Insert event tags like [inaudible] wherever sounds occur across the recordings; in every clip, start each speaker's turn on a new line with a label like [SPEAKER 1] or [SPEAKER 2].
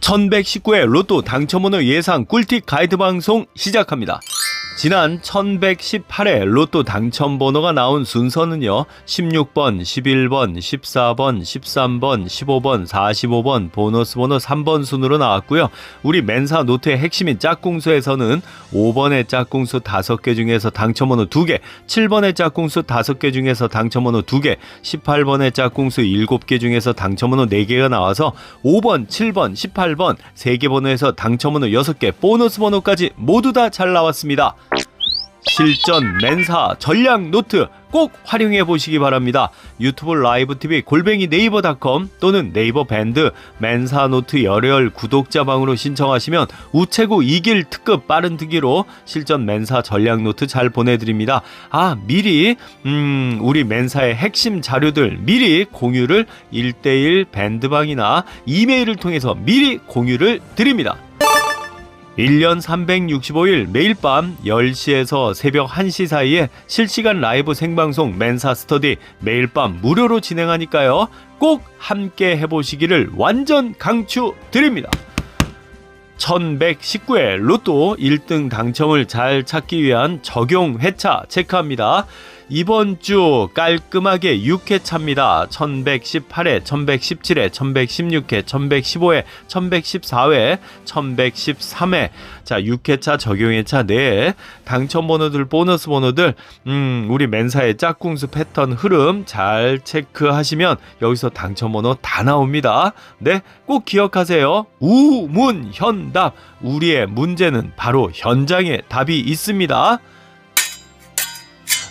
[SPEAKER 1] 1119회 로또 당첨번호 예상 꿀팁 가이드 방송 시작합니다. 지난 1118회 로또 당첨 번호가 나온 순서는요. 16번, 11번, 14번, 13번, 15번, 45번, 보너스 번호 3번 순으로 나왔고요. 우리 멘사 노트의 핵심인 짝꿍수에서는 5번의 짝꿍수 5개 중에서 당첨 번호 2개, 7번의 짝꿍수 5개 중에서 당첨 번호 2개, 18번의 짝꿍수 7개 중에서 당첨 번호 4개가 나와서 5번, 7번, 18번 3개 번호에서 당첨 번호 6개, 보너스 번호까지 모두 다 잘 나왔습니다. 실전 맨사 전략 노트 꼭 활용해 보시기 바랍니다. 유튜브 라이브 TV 골뱅이 네이버닷컴 또는 네이버 밴드 맨사 노트 열혈 구독자 방으로 신청하시면 우체국 이길 특급 빠른 특기로 실전 맨사 전략 노트 잘 보내드립니다. 아 미리 음 우리 맨사의 핵심 자료들 미리 공유를 1대1 밴드방이나 이메일을 통해서 미리 공유를 드립니다. 1년 365일 매일 밤 10시에서 새벽 1시 사이에 실시간 라이브 생방송 맨사 스터디 매일 밤 무료로 진행하니까요. 꼭 함께 해보시기를 완전 강추 드립니다. 1119회 로또 1등 당첨을 잘 찾기 위한 적용 회차 체크합니다. 이번 주 깔끔하게 6회 차입니다. 1118회, 1117회, 1116회, 1115회, 1114회, 1113회. 자, 6회 차 적용회 차 내에 당첨 번호들, 보너스 번호들, 음, 우리 맨사의 짝꿍수 패턴 흐름 잘 체크하시면 여기서 당첨 번호 다 나옵니다. 네, 꼭 기억하세요. 우문현답. 우리의 문제는 바로 현장에 답이 있습니다.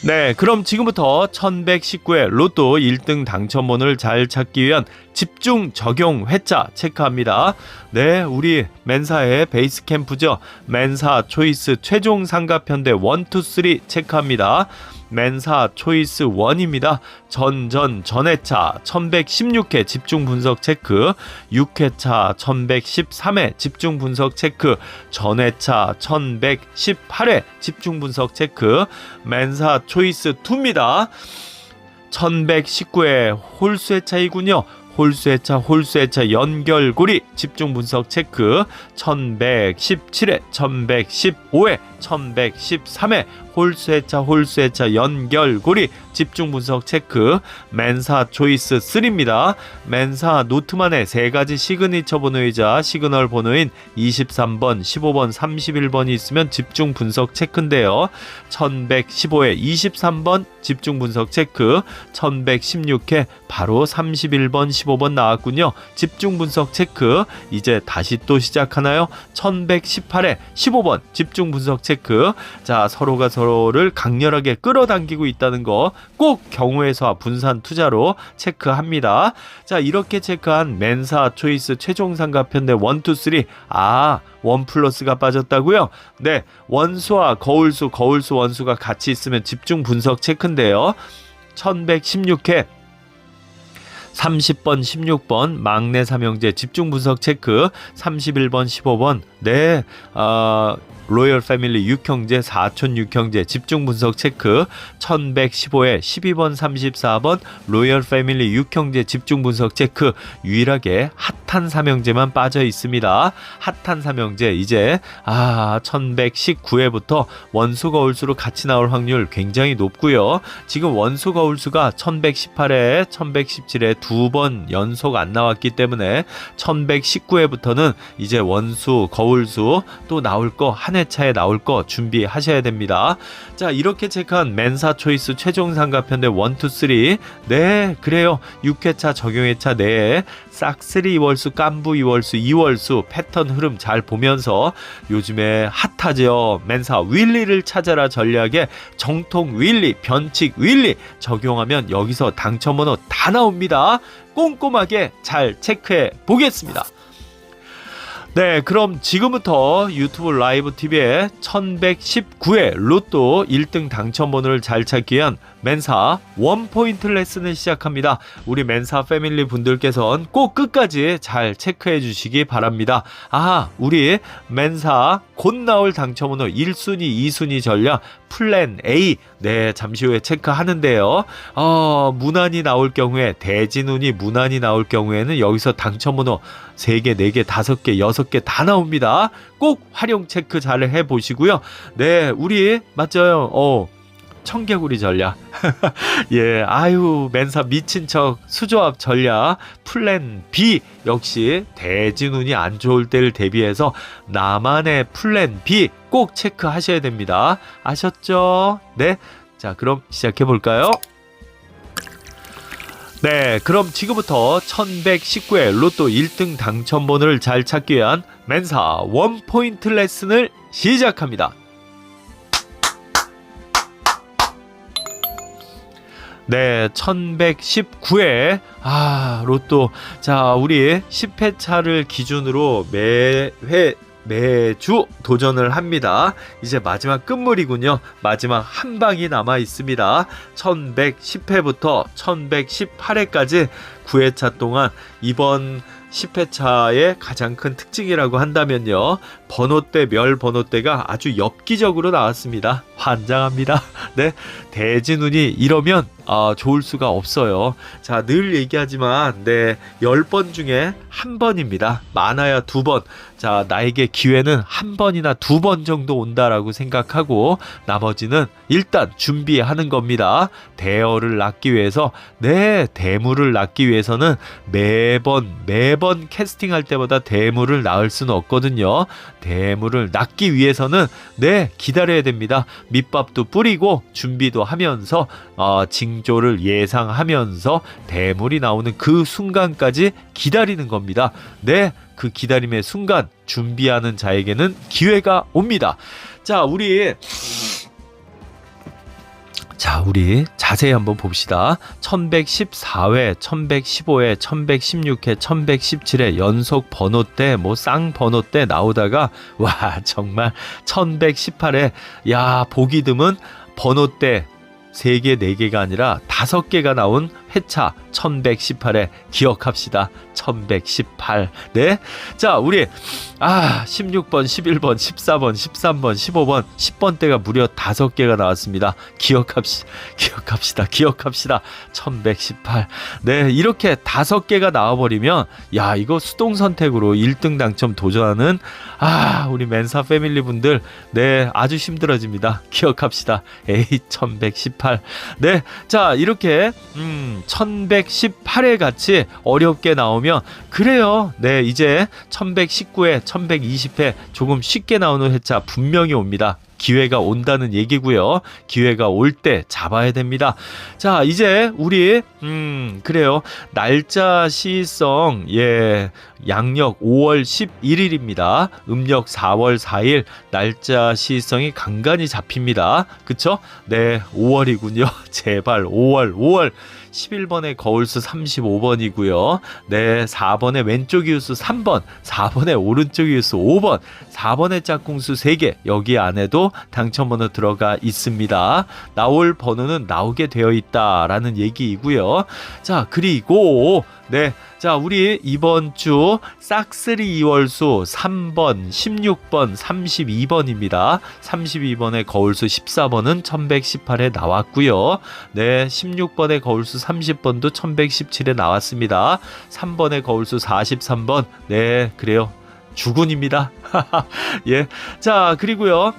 [SPEAKER 1] 네, 그럼 지금부터 1119회 로또 1등 당첨번호를 잘 찾기 위한 집중 적용 회차 체크합니다. 네, 우리 맨사의 베이스 캠프죠. 맨사 초이스 최종 상가편대 1, 2, 3 체크합니다. 맨사 초이스 1입니다. 전전 전회차 1116회 집중 분석 체크, 6회차 1113회 집중 분석 체크, 전회차 1118회 집중 분석 체크, 맨사 초이스 2입니다. 1119회 홀수회차이군요. 홀수회차 홀수회차 연결고리 집중 분석 체크 1117회 1115회 1113회 홀수회차 홀수회차 연결고리 집중 분석 체크 맨사 초이스 3입니다. 맨사 노트만의 세 가지 시그니처 번호이자 시그널 번호인 23번, 15번, 31번이 있으면 집중 분석 체크인데요. 1115회 23번 집중 분석 체크 1116회 바로 31번, 15번 나왔군요. 집중 분석 체크 이제 다시 또 시작하나요? 1118회 15번 집중 분석 체크 자 서로가 서로를 강렬하게 끌어당기고 있다는 거꼭 수와 분산 투자로 체크합니다. 자 이렇게 체크한 맨사 초이스 최종 상가편대 1, 2, 3 아, 원 플러스가 빠졌다고요? 네, 원수와 거울수, 거울수, 원수가 같이 있으면 집중 분석 체크인데요. 1116회 30번, 16번 막내 삼형제 집중 분석 체크, 31번, 15번 네, 어, 로열 패밀리 6형제, 사촌 6형제 집중 분석 체크 1115에 12번 34번 로열 패밀리 6형제 집중 분석 체크 유일하게 핫한 삼형제만 빠져 있습니다. 핫한 삼형제 이제 아 1119회부터 원수 거울수로 같이 나올 확률 굉장히 높고요. 지금 원수 거울수가 1118회, 1117회 두번 연속 안 나왔기 때문에 1119회부터는 이제 원수, 거울수 또 나올 거한 회차에 나올 거 준비하셔야 됩니다. 자, 이렇게 체크한 맨사 초이스 최종 상가편대 1, 2, 3. 네, 그래요. 6회차 적용회차 내에 싹쓸이 2월수, 깐부 2월수, 2월수 패턴 흐름 잘 보면서 요즘에 핫하죠. 맨사 윌리를 찾아라 전략에 정통 윌리, 변칙 윌리 적용하면 여기서 당첨번호 다 나옵니다. 꼼꼼하게 잘 체크해 보겠습니다. 네, 그럼 지금부터 유튜브 라이브 TV에 1119회 로또 1등 당첨번호를 잘 찾기 위한 멘사 원포인트 레슨을 시작합니다. 우리 멘사 패밀리 분들께서는 꼭 끝까지 잘 체크해 주시기 바랍니다. 아, 우리 멘사 곧 나올 당첨번호 1순위, 2순위 전략 플랜 A. 네, 잠시 후에 체크하는데요. 어, 무난히 나올 경우에 대진운이 무난히 나올 경우에는 여기서 당첨번호 3개, 4개, 5개, 6개 다 나옵니다. 꼭 활용 체크 잘 해 보시고요. 네, 우리 맞죠? 어. 청개구리 전략. [laughs] 예, 아유, 맨사 미친 척 수조합 전략. 플랜 B. 역시 대진운이 안 좋을 때를 대비해서 나만의 플랜 B 꼭 체크하셔야 됩니다. 아셨죠? 네. 자, 그럼 시작해 볼까요? 네, 그럼 지금부터 1119회 로또 1등 당첨번호를 잘 찾기 위한 맨사 원포인트 레슨을 시작합니다. 네, 1119회. 아, 로또. 자, 우리 10회차를 기준으로 매회, 매주 도전을 합니다. 이제 마지막 끝물이군요. 마지막 한 방이 남아 있습니다. 1110회부터 1118회까지 9회차 동안 이번 10회차의 가장 큰 특징이라고 한다면요. 번호대, 멸 번호대가 아주 엽기적으로 나왔습니다. 환장합니다. [laughs] 네. 대진운이 이러면 아, 좋을 수가 없어요. 자, 늘 얘기하지만, 네, 10번 중에 한 번입니다. 많아야 두 번. 자, 나에게 기회는 한 번이나 두 번 정도 온다라고 생각하고, 나머지는 일단 준비하는 겁니다. 대어를 낳기 위해서, 네, 대물을 낳기 위해서는 매번, 매번 캐스팅할 때마다 대물을 낳을 수는 없거든요. 대물을 낳기 위해서는, 네, 기다려야 됩니다. 밑밥도 뿌리고, 준비도 하면서, 어, 징조를 예상하면서 대물이 나오는 그 순간까지 기다리는 겁니다. 네, 그 기다림의 순간 준비하는 자에게는 기회가 옵니다. 자, 우리 자, 우리 자세히 한번 봅시다. 1114회, 1115회, 1116회, 1117회 연속 번호대, 뭐쌍 번호대 나오다가 [laughs] 와, 정말 1118회 야, 보기 드문 번호대 3개, 4개가 아니라 5개가 나온 회차 1118에 기억합시다. 1118. 네. 자, 우리 아, 16번, 11번, 14번, 13번, 15번, 10번 대가 무려 5개가 나왔습니다. 기억합시 기억합시다. 기억합시다. 1118. 네, 이렇게 5개가 나와 버리면 야, 이거 수동 선택으로 1등 당첨 도전하는 아, 우리 멘사 패밀리 분들 네, 아주 힘들어집니다. 기억합시다. 에이, 1118. 네. 자, 이렇게 음, 1118회 같이 어렵게 나오면 그래요. 네, 이제 1119회, 1120회 조금 쉽게 나오는 회차 분명히 옵니다. 기회가 온다는 얘기고요. 기회가 올 때 잡아야 됩니다. 자, 이제 우리 음, 그래요. 날짜 시성 예. 양력 5월 11일입니다. 음력 4월 4일 날짜 시성이 간간히 잡힙니다. 그쵸? 네, 5월이군요. [laughs] 제발 5월, 5월. 11번의 거울수 35번이고요. 네, 4번의 왼쪽 이웃수 3번, 4번의 오른쪽 이웃수 5번, 4번의 짝꿍수 3개. 여기 안에도 당첨번호 들어가 있습니다. 나올 번호는 나오게 되어 있다라는 얘기이고요. 자, 그리고 네. 자, 우리 이번 주 싹쓸이 2월수 3번, 16번, 32번입니다. 32번의 거울수 14번은 1118에 나왔고요. 네, 16번의 거울수 30번도 1117에 나왔습니다. 3번의 거울수 43번. 네, 그래요. 주군입니다. [laughs] 예. 자, 그리고요.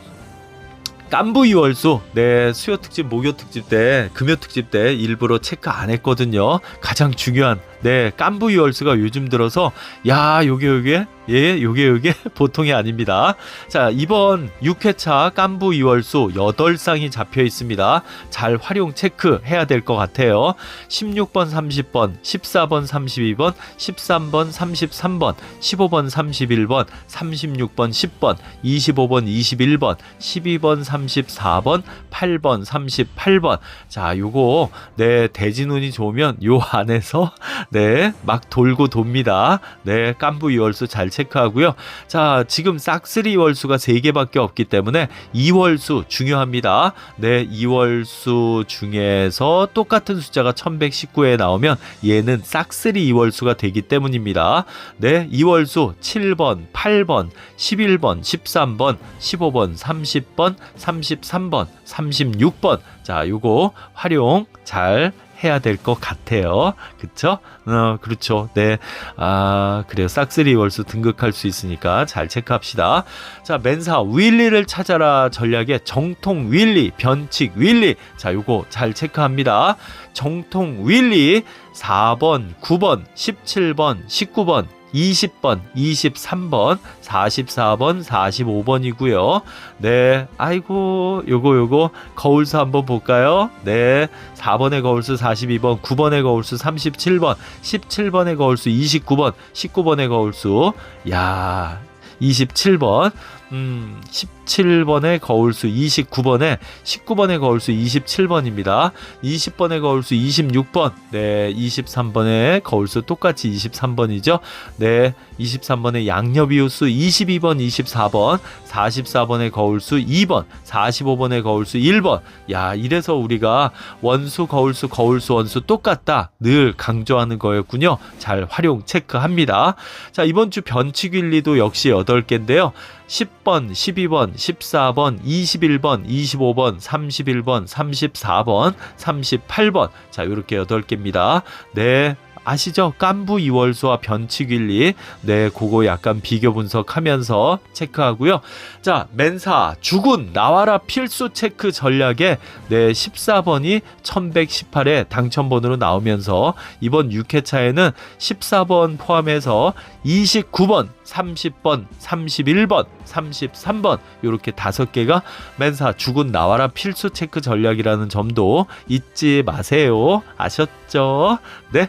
[SPEAKER 1] 깐부 이월수 네 수요 특집 목요 특집 때 금요 특집 때 일부러 체크 안 했거든요 가장 중요한 네 깐부 이월수가 요즘 들어서 야 요게 요게 예 요게 요게 [laughs] 보통이 아닙니다. 자 이번 6회차 깐부 이월수 8쌍이 잡혀 있습니다. 잘 활용 체크 해야 될 것 같아요. 16번 30번 14번 32번 13번 33번 15번 31번 36번 10번 25번 21번 12번 34번, 8번, 38번. 자, 요거 네, 대진운이 좋으면 요 안에서 네, 막 돌고 돕니다. 네, 깐부 이월수 잘 체크하고요. 자, 지금 싹쓸이 이월수가 3개밖에 없기 때문에 이월수 중요합니다. 네, 이월수 중에서 똑같은 숫자가 1119에 나오면 얘는 싹쓸이 이월수가 되기 때문입니다. 네, 이월수 7번, 8번, 11번, 13번, 15번, 30번, 33번, 36번. 자, 요거 활용 잘 해야 될 것 같아요. 그쵸? 어, 그렇죠. 네. 아, 그래요. 싹쓸이 월수 등극할 수 있으니까 잘 체크합시다. 자, 맨사 윌리를 찾아라 전략의 정통 윌리, 변칙 윌리. 자, 요거 잘 체크합니다. 정통 윌리 4번, 9번, 17번, 19번, 20번, 23번, 44번, 45번이고요. 네. 아이고, 요거 요거 거울수 한번 볼까요? 네. 4번의 거울수 42번, 9번의 거울수 37번, 17번의 거울수 29번, 19번의 거울수 야, 27번. 음, 17번의 거울수 29번에 19번의 거울수 27번입니다. 20번의 거울수 26번. 네, 23번의 거울수 똑같이 23번이죠. 네, 23번의 양옆이웃수 22번, 24번, 44번의 거울수 2번, 45번의 거울수 1번. 야, 이래서 우리가 원수, 거울수, 거울수, 원수 똑같다. 늘 강조하는 거였군요. 잘 활용 체크합니다. 자, 이번 주 변칙 일리도 역시 8개인데요. 10번, 12번, 14번, 21번, 25번, 31번, 34번, 38번. 자, 이렇게 8개입니다. 네. 아시죠? 깐부 이월수와 변칙일리. 네, 그거 약간 비교 분석하면서 체크하고요. 자, 맨사 주군 나와라 필수 체크 전략에 네, 14번이 1118에 당첨번으로 나오면서 이번 6회차에는 14번 포함해서 29번, 30번, 31번, 33번 이렇게 다섯 개가 맨사 주군 나와라 필수 체크 전략이라는 점도 잊지 마세요. 아셨죠? 네.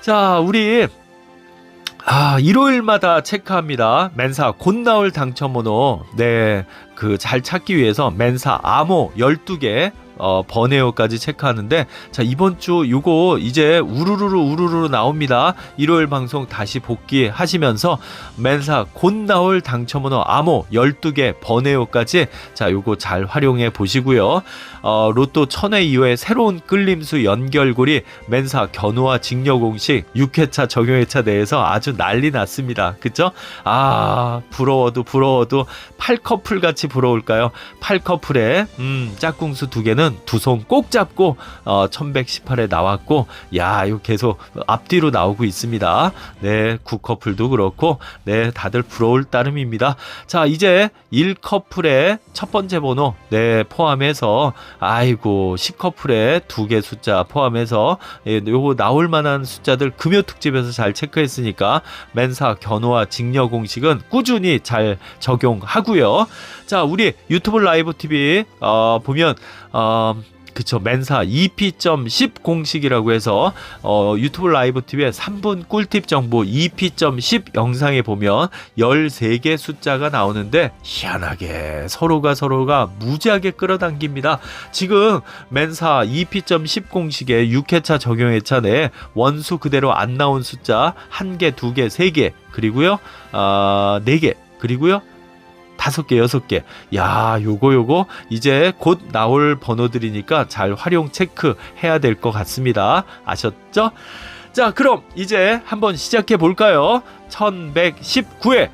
[SPEAKER 1] 자, 우리 아, 일요일마다 체크합니다. 맨사 곧 나올 당첨번호. 네. 그 잘 찾기 위해서 맨사 암호 12개 어, 번외어까지 체크하는데 자 이번 주 요거 이제 우르르르 우르르 나옵니다. 일요일 방송 다시 복귀하시면서 맨사 곧 나올 당첨번호 암호 12개 번외어까지 자 요거 잘 활용해 보시고요. 어, 로또 천회 이후에 새로운 끌림수 연결고리 맨사 견우와 직녀 공식 6회차 적용회차 내에서 아주 난리 났습니다. 그죠 아 부러워도 부러워도 8커플 같이 부러울까요? 8커플에 음 짝꿍수 두 개는 두 손 꼭 잡고 어 1118에 나왔고 야 이거 계속 앞뒤로 나오고 있습니다. 네 9커플도 그렇고 네 다들 부러울 따름입니다. 자 이제 1커플의 첫 번째 번호 네 포함해서 아이고 10커플의 두 개 숫자 포함해서 예, 요거 나올 만한 숫자들 금요 특집에서 잘 체크했으니까 맨사 견우와 직녀 공식은 꾸준히 잘 적용하고요. 자 우리 유튜브 라이브 TV 어, 보면 어, 그쵸 맨사 EP.10 공식이라고 해서 어, 유튜브 라이브 TV에 3분 꿀팁 정보 EP.10 영상에 보면 13개 숫자가 나오는데 희한하게 서로가 서로가 무지하게 끌어당깁니다. 지금 맨사 EP.10 공식의 6회차 적용회차 내에 원수 그대로 안 나온 숫자 1개, 2개, 3개 그리고요 어, 4개 그리고요 다섯 개, 여섯 개. 야, 요거 요거 이제 곧 나올 번호들이니까 잘 활용 체크 해야 될 것 같습니다. 아셨죠? 자, 그럼 이제 한번 시작해 볼까요? 1119회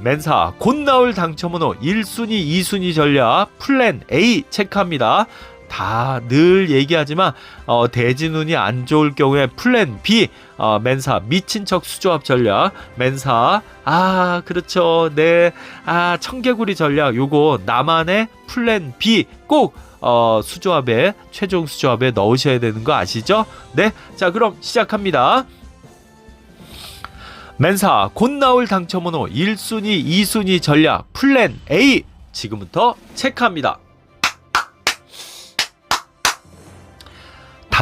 [SPEAKER 1] 맨사 곧 나올 당첨번호 1순위, 2순위 전략 플랜 A 체크합니다. 다 늘 얘기하지만 어, 대진운이 안 좋을 경우에 플랜 B 어, 맨사 미친 척 수조합 전략. 맨사 아 그렇죠. 네아 청개구리 전략. 요거 나만의 플랜 B. 꼭 어, 수조합에 최종 수조합에 넣으셔야 되는 거 아시죠? 네, 자 그럼 시작합니다. 맨사 곧 나올 당첨번호. 1순위, 2순위 전략. 플랜 A. 지금부터 체크합니다.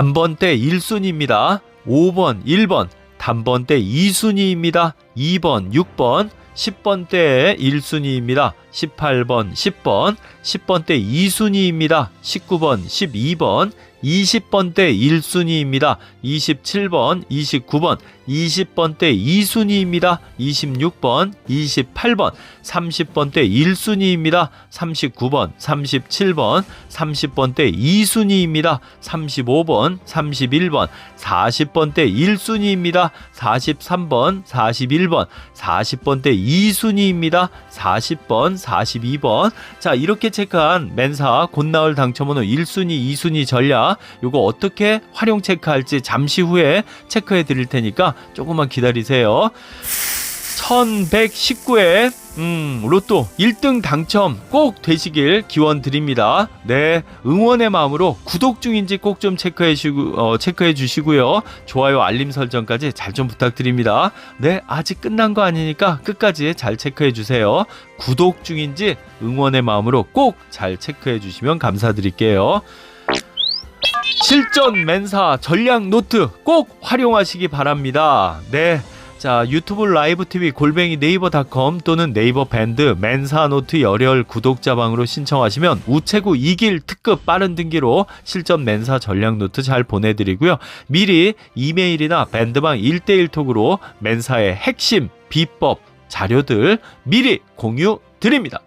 [SPEAKER 1] 단번대 1순위입니다. 5번, 1번. 단번대 2순위입니다. 2번, 6번. 10번대 1순위입니다. 18번, 10번, 10번 때 2순위입니다. 19번, 12번, 20번 때 1순위입니다. 27번, 29번, 20번 때 2순위입니다. 26번, 28번, 30번 때 1순위입니다. 39번, 37번, 30번 때 2순위입니다. 35번, 31번, 40번 때 1순위입니다. 43번, 41번, 40번 때 2순위입니다. 40번, 42번. 자, 이렇게 체크한 맨사 곧 나올 당첨번호 1순위, 2순위 전략 요거 어떻게 활용 체크할지 잠시 후에 체크해 드릴 테니까 조금만 기다리세요. 1119회 음, 로또 1등 당첨 꼭 되시길 기원 드립니다. 네, 응원의 마음으로 구독 중인지 꼭 좀 체크해, 어, 체크해 주시고요. 좋아요, 알림 설정까지 잘 좀 부탁드립니다. 네, 아직 끝난 거 아니니까 끝까지 잘 체크해 주세요. 구독 중인지 응원의 마음으로 꼭 잘 체크해 주시면 감사드릴게요. 실전 맨사 전략 노트 꼭 활용하시기 바랍니다. 네. 자, 유튜브 라이브 TV 골뱅이 네이버닷컴 또는 네이버 밴드 맨사 노트 열혈 구독자방으로 신청하시면 우체국 2길 특급 빠른 등기로 실전 맨사 전략 노트 잘 보내드리고요. 미리 이메일이나 밴드방 1대1 톡으로 맨사의 핵심, 비법, 자료들 미리 공유 드립니다.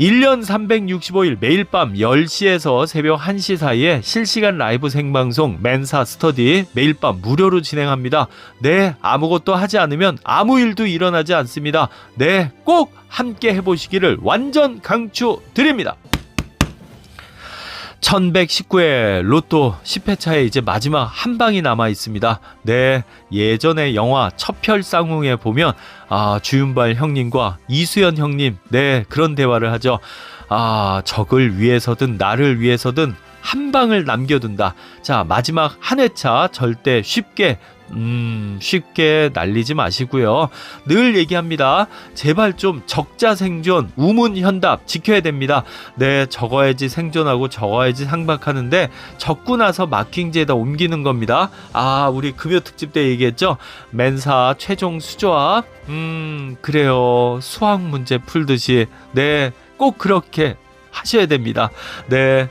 [SPEAKER 1] 1년 365일 매일 밤 10시에서 새벽 1시 사이에 실시간 라이브 생방송 맨사 스터디 매일 밤 무료로 진행합니다. 네, 아무것도 하지 않으면 아무 일도 일어나지 않습니다. 네, 꼭 함께 해보시기를 완전 강추 드립니다. 1119회 로또 10회차에 이제 마지막 한 방이 남아 있습니다. 네, 예전에 영화 첩혈쌍웅에 보면 아, 주윤발 형님과 이수연 형님, 네, 그런 대화를 하죠. 아, 적을 위해서든 나를 위해서든 한 방을 남겨둔다. 자, 마지막 한 회차 절대 쉽게 음, 쉽게 날리지 마시고요. 늘 얘기합니다. 제발 좀 적자 생존, 우문 현답 지켜야 됩니다. 네, 적어야지 생존하고 적어야지 상박하는데 적고 나서 마킹제에다 옮기는 겁니다. 아, 우리 금요 특집 때 얘기했죠. 맨사 최종 수조합. 음, 그래요. 수학 문제 풀듯이 네, 꼭 그렇게 하셔야 됩니다. 네.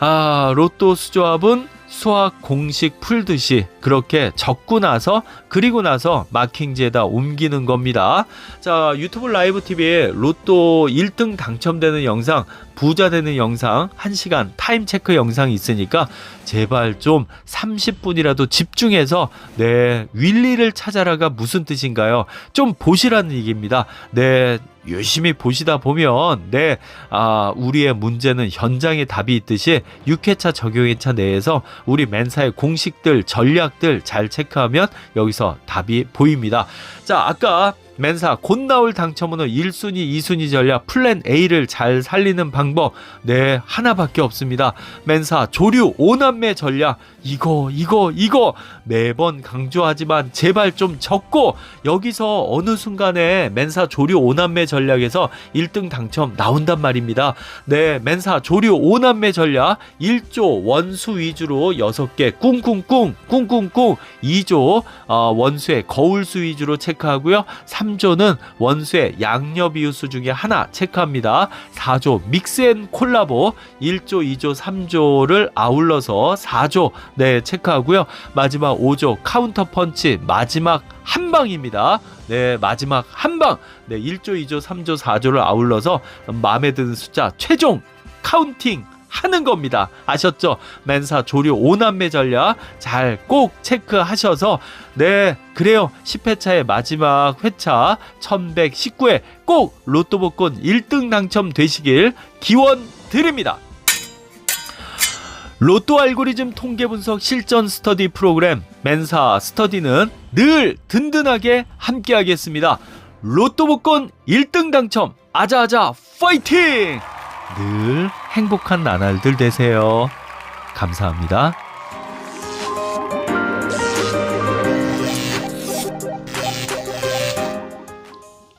[SPEAKER 1] 아, 로또 수조합은 수학 공식 풀듯이 그렇게 적고 나서 그리고 나서 마킹지에다 옮기는 겁니다. 자, 유튜브 라이브 TV에 로또 1등 당첨되는 영상, 부자 되는 영상 1시간 타임 체크 영상이 있으니까 제발 좀 30분이라도 집중해서 네, 윌리를 찾아라가 무슨 뜻인가요? 좀 보시라는 얘기입니다. 네, 열심히 보시다 보면 네, 아, 우리의 문제는 현장에 답이 있듯이 6회차 적용회차 내에서 우리 맨사의 공식들, 전략들 잘 체크하면 여기서 답이 보입니다. 자, 아까 맨사 곧 나올 당첨번호 1순위, 2순위 전략 플랜 A를 잘 살리는 방법 네 하나밖에 없습니다. 맨사 조류 5남매 전략 이거 이거 이거 매번 강조하지만 제발 좀 적고 여기서 어느 순간에 맨사 조류 5남매 전략에서 1등 당첨 나온단 말입니다. 네 맨사 조류 5남매 전략 1조 원수 위주로 6개 꿍꿍꿍 꿍꿍꿍 2조 어, 원수의 거울수 위주로 체크하고요. 3 조는 원수의 양옆 이웃수 중에 하나 체크합니다. 4조 믹스앤 콜라보 1조, 2조, 3조를 아울러서 4조 네 체크하고요. 마지막 5조 카운터 펀치 마지막 한 방입니다. 네 마지막 한 방. 네 1조, 2조, 3조, 4조를 아울러서 마음에 드는 숫자 최종 카운팅 하는 겁니다. 아셨죠? 맨사 조류 5남매 전략 잘 꼭 체크하셔서 네 그래요 10회차의 마지막 회차 1119회 꼭 로또 복권 1등 당첨 되시길 기원 드립니다. 로또 알고리즘 통계 분석 실전 스터디 프로그램 맨사 스터디는 늘 든든하게 함께하겠습니다. 로또 복권 1등 당첨 아자아자 파이팅! 늘 행복한 나날들 되세요. 감사합니다.